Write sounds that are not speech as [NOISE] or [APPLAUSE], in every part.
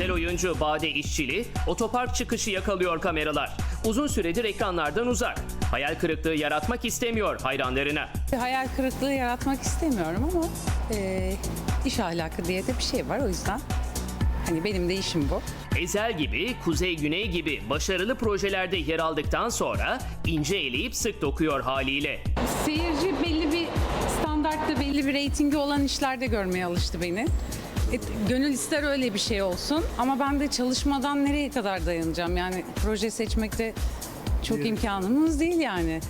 Güzel oyuncu Bade İşçili otopark çıkışı yakalıyor kameralar. Uzun süredir ekranlardan uzak. Hayal kırıklığı yaratmak istemiyor hayranlarına. Hayal kırıklığı yaratmak istemiyorum ama e, iş ahlakı diye de bir şey var o yüzden. Hani benim de işim bu. Ezel gibi, Kuzey Güney gibi başarılı projelerde yer aldıktan sonra ince eleyip sık dokuyor haliyle. Seyirci belli bir standartta belli bir reytingi olan işlerde görmeye alıştı beni. E, gönül ister öyle bir şey olsun ama ben de çalışmadan nereye kadar dayanacağım? Yani proje seçmekte çok imkanımız değil yani.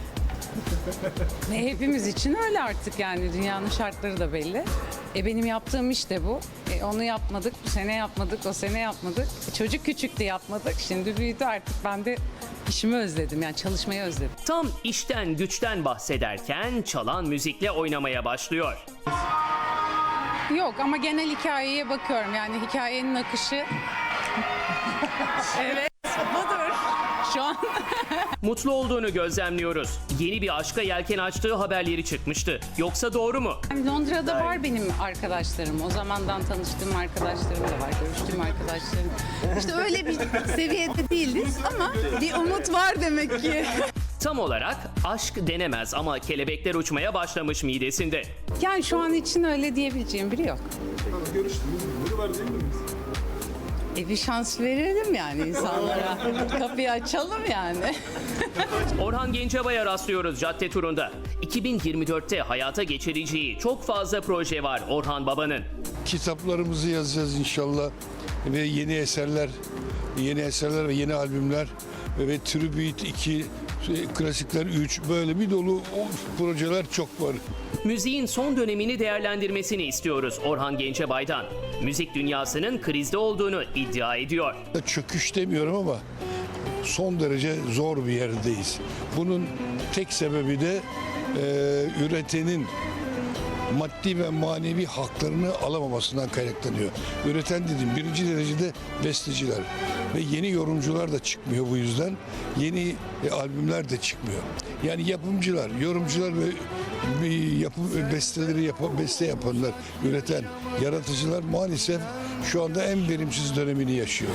Ve hepimiz için öyle artık yani dünyanın şartları da belli. E benim yaptığım iş de bu. E onu yapmadık, bu sene yapmadık, o sene yapmadık. E çocuk küçüktü yapmadık. Şimdi büyüdü artık ben de işimi özledim yani çalışmayı özledim. Tam işten güçten bahsederken çalan müzikle oynamaya başlıyor. Yok ama genel hikayeye bakıyorum. Yani hikayenin akışı... [LAUGHS] evet, budur. Şu an [LAUGHS] Mutlu olduğunu gözlemliyoruz. Yeni bir aşka yelken açtığı haberleri çıkmıştı. Yoksa doğru mu? Londra'da var benim arkadaşlarım. O zamandan tanıştığım arkadaşlarım da var. Görüştüğüm arkadaşlarım. İşte öyle bir seviyede değiliz ama bir umut var demek ki. [LAUGHS] Tam olarak aşk denemez ama kelebekler uçmaya başlamış midesinde. Yani şu an için öyle diyebileceğim biri yok. Görüştünüz mü? Biri var değil mi? E bir şans verelim yani insanlara. [LAUGHS] Kapıyı açalım yani. [LAUGHS] Orhan Gencebay'a rastlıyoruz cadde turunda. 2024'te hayata geçireceği çok fazla proje var Orhan Baba'nın. kitaplarımızı yazacağız inşallah ve yeni eserler, yeni eserler ve yeni albümler ve Tribute 2, klasikler 3 böyle bir dolu projeler çok var. Müziğin son dönemini değerlendirmesini istiyoruz Orhan Gencebay'dan. Müzik dünyasının krizde olduğunu iddia ediyor. Çöküş demiyorum ama son derece zor bir yerdeyiz. Bunun tek sebebi de e, üretenin maddi ve manevi haklarını alamamasından kaynaklanıyor. Üreten dediğim birinci derecede besteciler ve yeni yorumcular da çıkmıyor bu yüzden. Yeni e, albümler de çıkmıyor. Yani yapımcılar, yorumcular ve yapım besteleri yapan, beste yapanlar, üreten yaratıcılar maalesef şu anda en verimsiz dönemini yaşıyor.